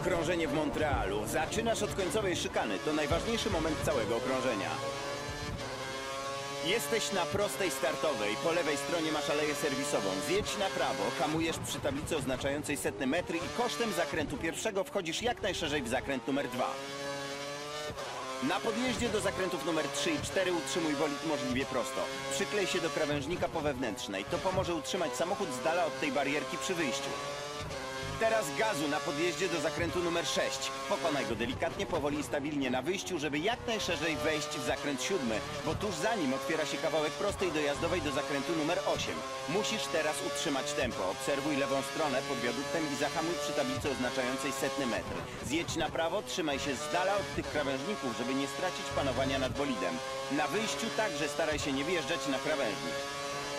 okrążenie w Montrealu. Zaczynasz od końcowej szykany. To najważniejszy moment całego okrążenia. Jesteś na prostej startowej. Po lewej stronie masz aleję serwisową. Zjedź na prawo, hamujesz przy tablicy oznaczającej setne metry i kosztem zakrętu pierwszego wchodzisz jak najszerzej w zakręt numer dwa. Na podjeździe do zakrętów numer 3 i 4 utrzymuj bolid możliwie prosto. Przyklej się do krawężnika po wewnętrznej. To pomoże utrzymać samochód z dala od tej barierki przy wyjściu. Teraz gazu na podjeździe do zakrętu numer 6. Pokonaj go delikatnie, powoli i stabilnie na wyjściu, żeby jak najszerzej wejść w zakręt siódmy, bo tuż za nim otwiera się kawałek prostej dojazdowej do zakrętu numer 8. Musisz teraz utrzymać tempo. Obserwuj lewą stronę pod wiaduktem i zahamuj przy tablicy oznaczającej setny metr. Zjedź na prawo, trzymaj się z dala od tych krawężników, żeby nie stracić panowania nad bolidem. Na wyjściu także staraj się nie wjeżdżać na krawężnik.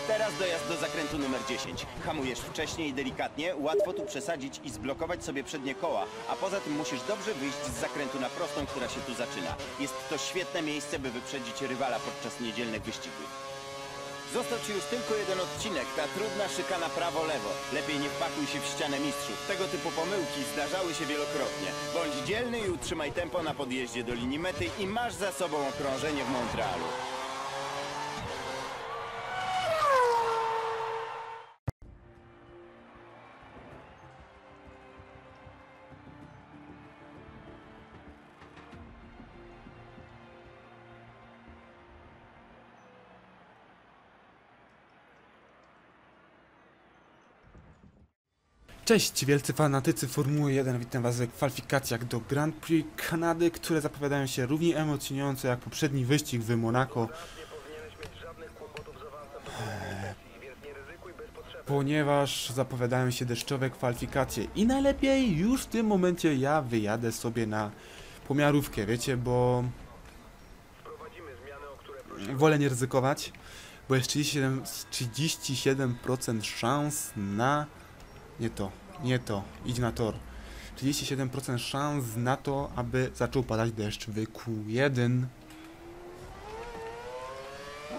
Teraz dojazd do zakrętu numer 10. Hamujesz wcześnie i delikatnie, łatwo tu przesadzić i zblokować sobie przednie koła, a poza tym musisz dobrze wyjść z zakrętu na prostą, która się tu zaczyna. Jest to świetne miejsce, by wyprzedzić rywala podczas niedzielnych wyścigów. Został ci już tylko jeden odcinek, ta trudna szykana prawo-lewo. Lepiej nie wpakuj się w ścianę mistrzów. Tego typu pomyłki zdarzały się wielokrotnie. Bądź dzielny i utrzymaj tempo na podjeździe do linii mety i masz za sobą okrążenie w Montrealu. Cześć wielcy fanatycy Formuły 1, witam was w kwalifikacjach do Grand Prix Kanady, które zapowiadają się równie emocjonująco jak poprzedni wyścig w Monako. Eee, Ponieważ zapowiadają się deszczowe kwalifikacje i najlepiej już w tym momencie ja wyjadę sobie na pomiarówkę, wiecie, bo wolę nie ryzykować, bo jest 37%, 37% szans na nie to, nie to. Idź na tor. 37% szans na to, aby zaczął padać deszcz w Q1.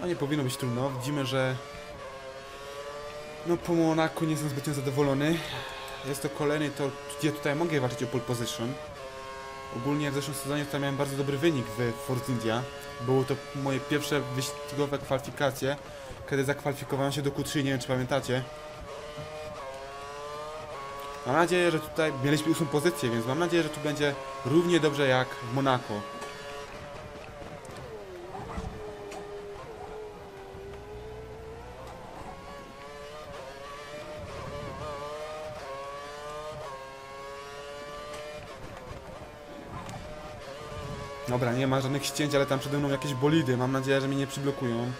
No nie powinno być trudno. Widzimy, że no po Monaku nie jestem zbytnio zadowolony. Jest to kolejny tor, gdzie tutaj mogę walczyć o pole position. Ogólnie w zeszłym sezonie tutaj miałem bardzo dobry wynik w Force India. Było to moje pierwsze wyścigowe kwalifikacje, kiedy zakwalifikowałem się do Q3, nie wiem czy pamiętacie. Mam nadzieję, że tutaj mieliśmy ósmą pozycję, więc mam nadzieję, że tu będzie równie dobrze jak w Monako. Dobra, nie ma żadnych ścięć, ale tam przede mną jakieś bolidy. Mam nadzieję, że mnie nie przyblokują.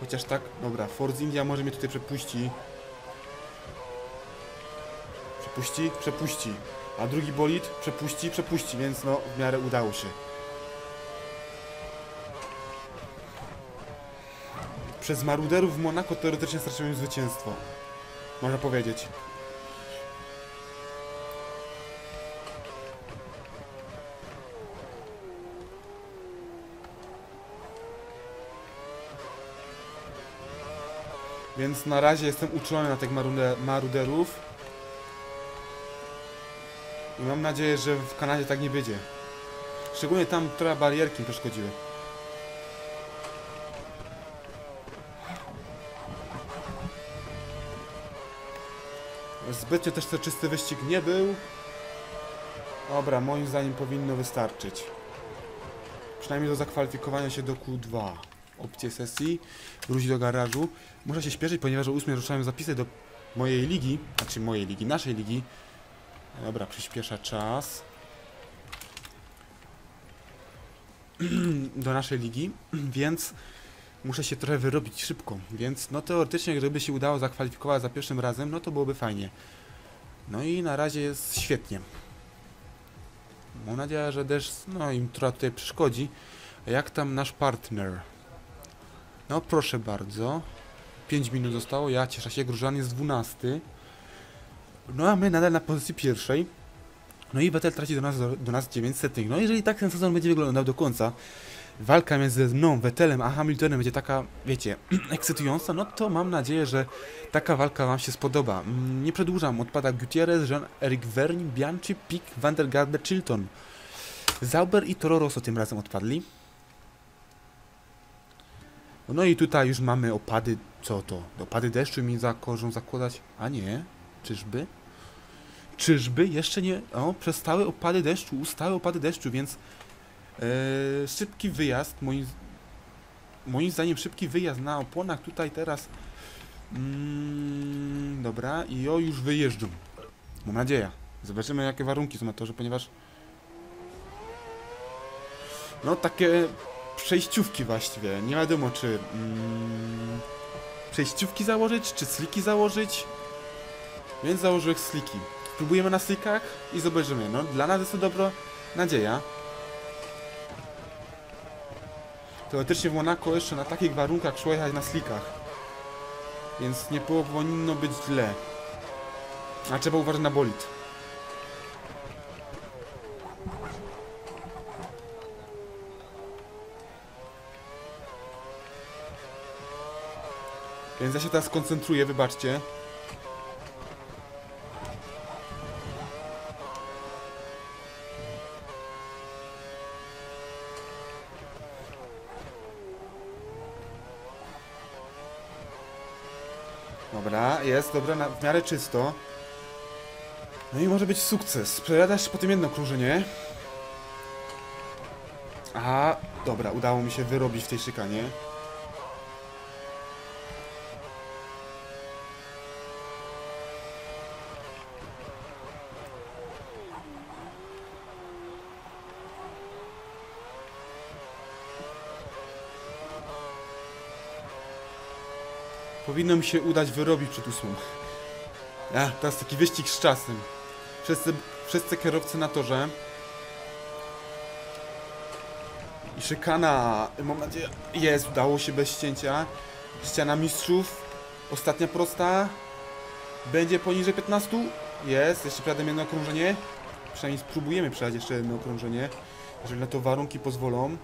Chociaż tak, dobra, Force India może mnie tutaj przepuści. Przepuści, przepuści. A drugi bolid przepuści, przepuści, więc no w miarę udało się. Przez maruderów w Monako teoretycznie straciłem zwycięstwo. Można powiedzieć. Więc na razie jestem uczulony na tych marude- maruderów. I mam nadzieję, że w Kanadzie tak nie będzie. Szczególnie tam, które barierki mi przeszkodziły. Zbytnio też to czysty wyścig nie był. Dobra, moim zdaniem powinno wystarczyć. Przynajmniej do zakwalifikowania się do Q2. Opcje sesji. Wrócić do garażu. Muszę się śpieszyć, ponieważ o 8 ruszałem zapisy do mojej ligi. Znaczy mojej ligi, naszej ligi. Dobra, przyspiesza czas. Do naszej ligi, więc muszę się trochę wyrobić szybko. Więc no teoretycznie, gdyby się udało zakwalifikować za pierwszym razem, no to byłoby fajnie. No i na razie jest świetnie. Mam nadzieję, że deszcz no im trochę tutaj przeszkodzi. Jak tam nasz partner? No proszę bardzo. 5 minut zostało, ja cieszę się, Grużan jest 12. No a my nadal na pozycji pierwszej. No i Vettel traci do nas, do, nas 900. No jeżeli tak ten sezon będzie wyglądał do końca, walka między mną, Vettelem a Hamiltonem będzie taka, wiecie, ekscytująca, no to mam nadzieję, że taka walka Wam się spodoba. Mm, Nie przedłużam, odpada Gutierrez, Jean-Eric Vergne, Bianchi, Pick, Van der Garde, Chilton. Zauber i Toro Rosso tym razem odpadli. No i tutaj już mamy opady, co to? Opady deszczu mi zakorzą zakładać? A nie, czyżby? Czyżby? Jeszcze nie, o, przestały opady deszczu, ustały opady deszczu, więc e, szybki wyjazd, moim, moim zdaniem szybki wyjazd na oponach tutaj teraz mm, dobra, i o, już wyjeżdżą. Mam nadzieję. Zobaczymy jakie warunki są na torze, ponieważ no takie przejściówki właściwie. Nie wiadomo czy mm, przejściówki założyć, czy sliki założyć. Więc założyłem sliki. Spróbujemy na slikach i zobaczymy. No dla nas jest to dobro nadzieja. Teoretycznie w Monaco jeszcze na takich warunkach szło jechać na slikach. Więc nie powinno być źle. A trzeba uważać na bolid. Więc ja się teraz koncentruję, wybaczcie. Dobra, jest, dobra, na, w miarę czysto. No i może być sukces. Przejadasz potem jedno krążenie. A, dobra, udało mi się wyrobić w tej szykanie. Powinno mi się udać wyrobić przed ósmą. A, teraz taki wyścig z czasem. Wszyscy, wszyscy kierowcy na torze. I szykana. Mam nadzieję. Jest, udało się bez ścięcia. Ściana mistrzów. Ostatnia prosta. Będzie poniżej 15. Jest, jeszcze jedno okrążenie. Przynajmniej spróbujemy przejść jeszcze jedno okrążenie. Jeżeli na to warunki pozwolą.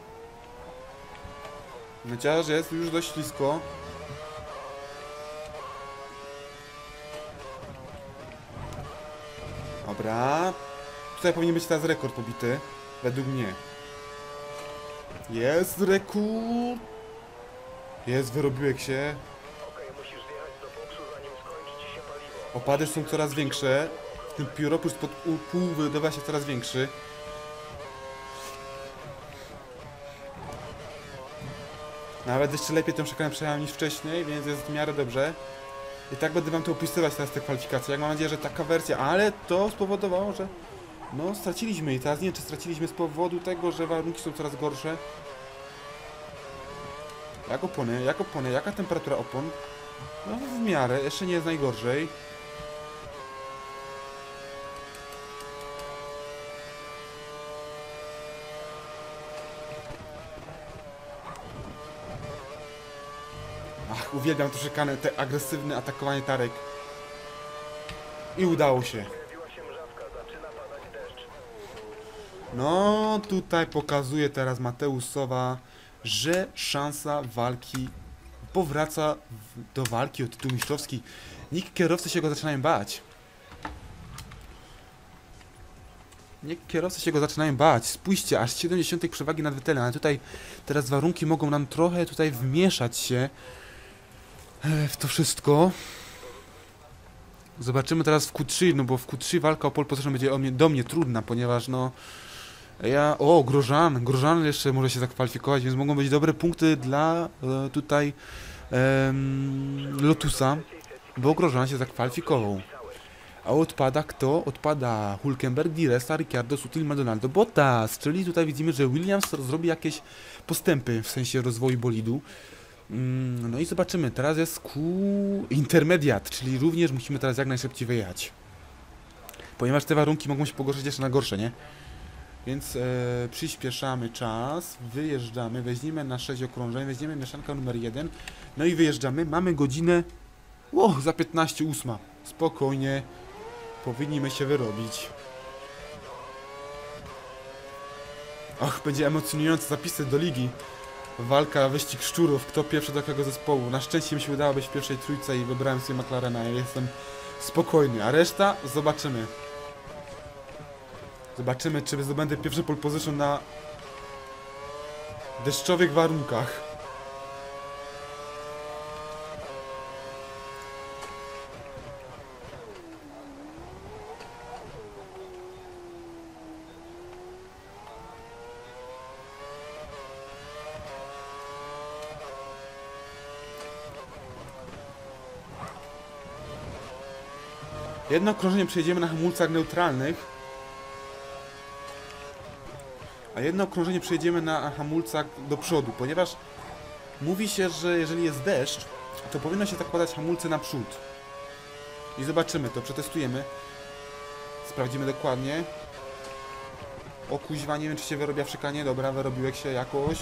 Chociaż jest już dość blisko. Dobra. Tutaj powinien być teraz rekord pobity. Według mnie. Jest rekord. Jest, wyrobiłek się. Opady są coraz większe. Ten pióropór spod u- pół wydobywa się coraz większy. Nawet jeszcze lepiej tę szykanę przejechałem niż wcześniej, więc jest w miarę dobrze. I tak będę wam to opisywać teraz te kwalifikacje. Jak mam nadzieję, że taka wersja, ale to spowodowało, że no straciliśmy i teraz nie wiem, czy straciliśmy z powodu tego, że warunki są coraz gorsze. Jak opony, jak opony, jaka temperatura opon? No w miarę, jeszcze nie jest najgorzej. Ach, uwielbiam to szykanę, te agresywne atakowanie tarek. I udało się. No, tutaj pokazuje teraz Mateusz Sowa, że szansa walki powraca do walki o tytuł mistrzowski. Nikt kierowcy się go zaczynają bać. Nikt kierowcy się go zaczynają bać. Spójrzcie, aż 70 przewagi nad Vettelem, ale tutaj teraz warunki mogą nam trochę tutaj wmieszać się w to wszystko. Zobaczymy teraz w Q3, no bo w Q3 walka o pole position będzie mnie, do mnie trudna, ponieważ no ja, o, Grożan, Grożan jeszcze może się zakwalifikować, więc mogą być dobre punkty dla e, tutaj em, Lotusa, bo Grożan się zakwalifikował. A odpada kto? Odpada Hulkenberg, Di Resta, Ricciardo, Sutil, Maldonado, Bottas, czyli tutaj widzimy, że Williams zrobi jakieś postępy w sensie rozwoju bolidu. Mm, No i zobaczymy, teraz jest Q intermediat, czyli również musimy teraz jak najszybciej wyjechać. Ponieważ te warunki mogą się pogorszyć jeszcze na gorsze, nie? Więc e, przyspieszamy czas, wyjeżdżamy, weźmiemy na 6 okrążeń, weźmiemy mieszankę numer 1, no i wyjeżdżamy. Mamy godzinę, o, za 15 ósma. Spokojnie, powinniśmy się wyrobić. Och, będzie emocjonujące zapisy do ligi. Walka, wyścig szczurów, kto pierwszy do jakiego zespołu. Na szczęście mi się udało być w pierwszej trójce i wybrałem sobie McLarena i jestem spokojny. A reszta? Zobaczymy. Zobaczymy, czy zdobędę pierwszy pole position na deszczowych warunkach. Jedno okrążenie przejdziemy na hamulcach neutralnych, a jedno okrążenie przejdziemy na hamulcach do przodu, ponieważ mówi się, że jeżeli jest deszcz, to powinno się zakładać hamulce naprzód. I zobaczymy, to przetestujemy. Sprawdzimy dokładnie. O kuźwa, nie wiem czy się wyrobia w szykanie. Dobra, wyrobiłek się jakoś.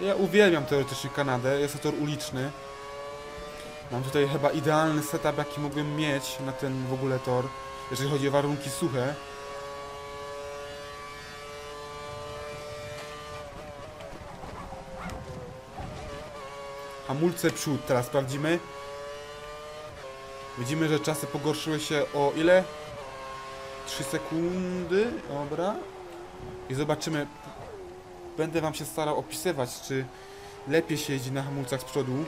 Ja uwielbiam teoretycznie Kanadę, jest to tor uliczny. Mam tutaj chyba idealny setup, jaki mógłbym mieć na ten w ogóle tor, jeżeli chodzi o warunki suche. Hamulce przód, teraz sprawdzimy. Widzimy, że czasy pogorszyły się o ile? 3 sekundy, dobra. I zobaczymy Będę wam się starał opisywać, czy lepiej się jeździ na hamulcach z przodu.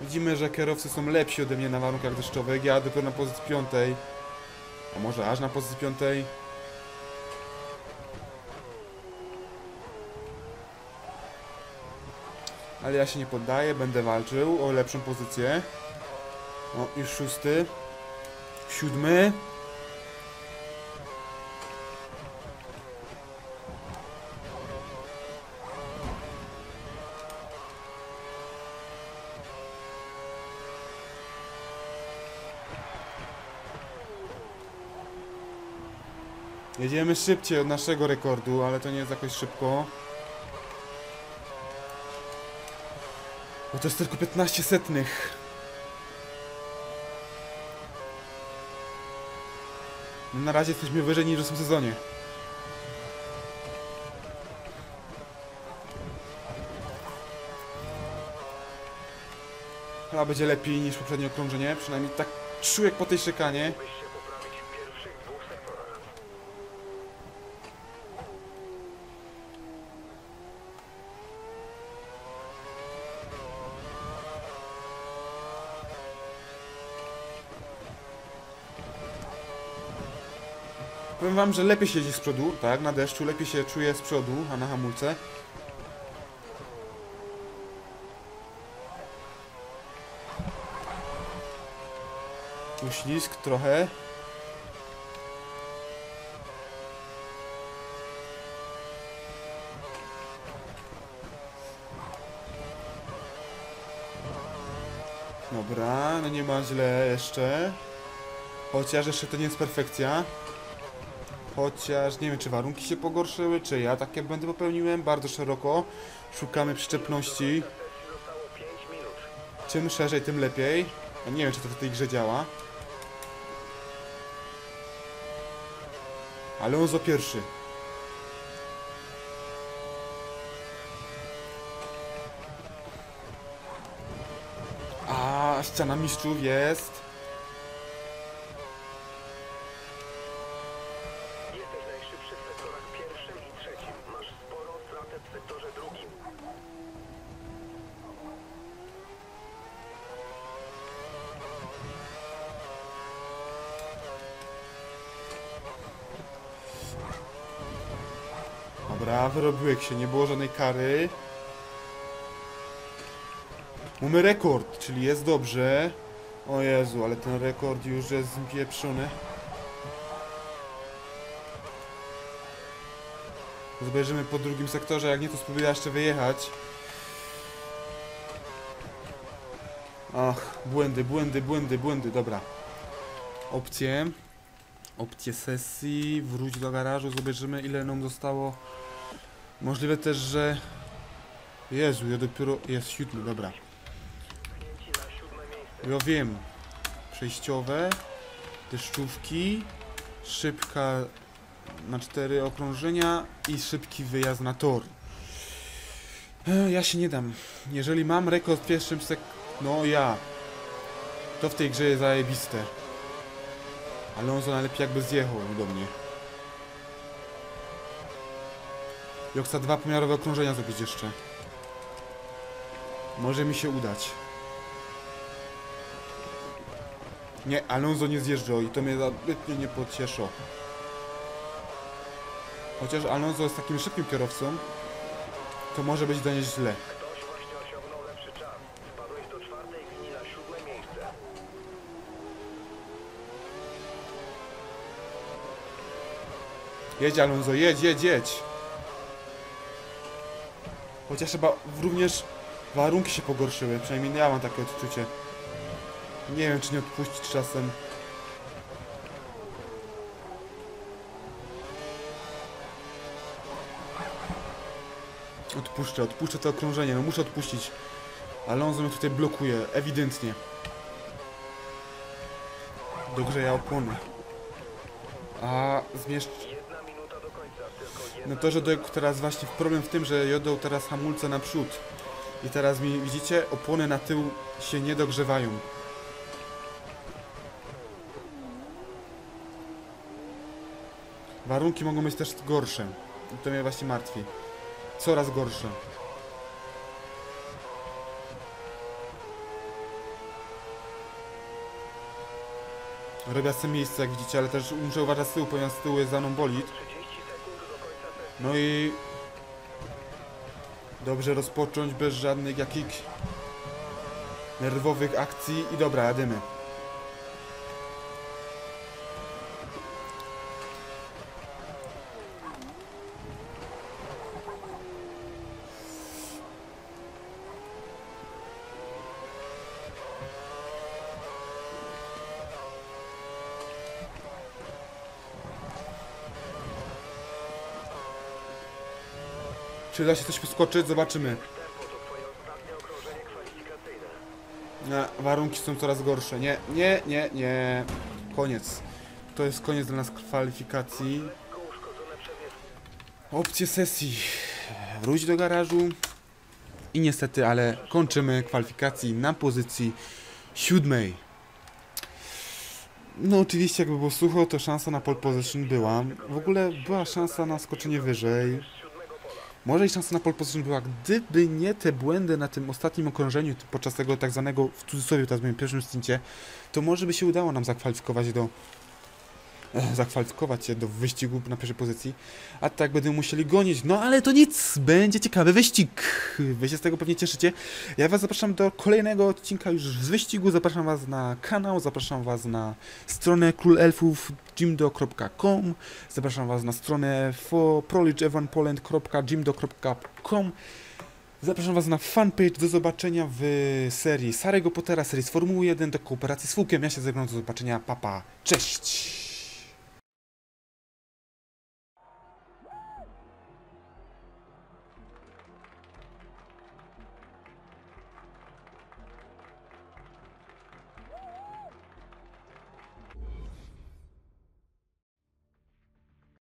Widzimy, że kierowcy są lepsi ode mnie na warunkach deszczowych. Ja dopiero na pozycji piątej. A może aż na pozycji piątej. Ale ja się nie poddaję, będę walczył o lepszą pozycję. O, już szósty. Siódmy. Jedziemy szybciej od naszego rekordu, ale to nie jest jakoś szybko. Bo to jest tylko 15 setnych. No na razie jesteśmy wyżej niż w sezonie. Chyba będzie lepiej niż poprzednie okrążenie, przynajmniej tak czuję po tej szykanie. Wam, że lepiej się jeździ z przodu, tak, na deszczu, lepiej się czuje z przodu, a na hamulce. Uślizg trochę. Dobra, no nie ma źle jeszcze. Chociaż jeszcze to nie jest perfekcja. Chociaż nie wiem, czy warunki się pogorszyły, czy ja takie błędy popełniłem. Bardzo szeroko. Szukamy przyczepności. Czym szerzej, tym lepiej. Ja nie wiem, czy to w tej grze działa. Alonso pierwszy. A, ściana mistrzów jest. Jesteś najszybszy w sektorach pierwszym i trzecim. Masz sporą stratę w sektorze drugim. Dobra, wyrobiłek się, nie było żadnej kary. Mamy rekord, czyli jest dobrze. O Jezu, ale ten rekord już jest pieprzony. Zobaczymy po drugim sektorze, jak nie to spróbuję jeszcze wyjechać. Ach, błędy, błędy, błędy, błędy, dobra. Opcje. opcję sesji, wróć do garażu, zobaczymy ile nam zostało. Możliwe też, że... Jezu, ja dopiero... jest siódmy, dobra. Ja wiem. Przejściowe, deszczówki, szybka na cztery okrążenia i szybki wyjazd na tor. Ja się nie dam. Jeżeli mam rekord w pierwszym sek... No ja. To w tej grze jest zajebiste. Alonso najlepiej jakby zjechał do mnie. Chcę dwa pomiarowe okrążenia zrobić jeszcze. Może mi się udać. Nie, Alonso nie zjeżdżał i to mnie zbytnio nie pocieszyło. Chociaż Alonso jest takim szybkim kierowcą, to może być dla niej źle. Jedź Alonso, jedź, jedź, jedź. Chociaż chyba również warunki się pogorszyły, przynajmniej ja mam takie odczucie. Nie wiem, czy nie odpuścić czasem. Odpuszczę, odpuszczę to okrążenie, no muszę odpuścić. Alonso mnie tutaj blokuje, ewidentnie. Dogrzeja opony. A zmieszcz... Jedna minuta do końca. Tylko jedna No to, że teraz właśnie problem w tym, że jodą teraz hamulce naprzód. I teraz mi, widzicie, opony na tył się nie dogrzewają. Warunki mogą być też gorsze. I to mnie właśnie martwi. Coraz gorsze. Robię sobie miejsce, jak widzicie, ale też muszę uważać z tyłu, ponieważ z tyłu jest za mną bolid. 30 sekund do końca sesji. No i dobrze rozpocząć bez żadnych jakichś nerwowych akcji i dobra, jadymy. Czy da się coś poskoczyć? Zobaczymy. Nie, warunki są coraz gorsze. Nie, nie, nie, nie. Koniec. To jest koniec dla nas kwalifikacji. Opcje sesji. Wróć do garażu. I niestety, ale kończymy kwalifikacji na pozycji siódmej. No oczywiście jakby było sucho, to szansa na pole position była. W ogóle była szansa na skoczenie wyżej. Może i szansa na pole position była, gdyby nie te błędy na tym ostatnim okrążeniu, podczas tego tak zwanego, w cudzysłowie teraz moim pierwszym stincie, to może by się udało nam zakwalifikować do zakwalifikować się do wyścigu na pierwszej pozycji, a tak będziemy musieli gonić. No ale to nic, będzie ciekawy wyścig. Wy się z tego pewnie cieszycie. Ja was zapraszam do kolejnego odcinka już z wyścigu, zapraszam was na kanał, zapraszam was na stronę królelfów jimdo.com, zapraszam was na stronę proliczevanpoland.jimdo.com Zapraszam Was na fanpage do zobaczenia w serii Sarego Pottera, serii z Formuły 1 do kooperacji z Fukiem. Ja się żegnam, do zobaczenia, papa, cześć!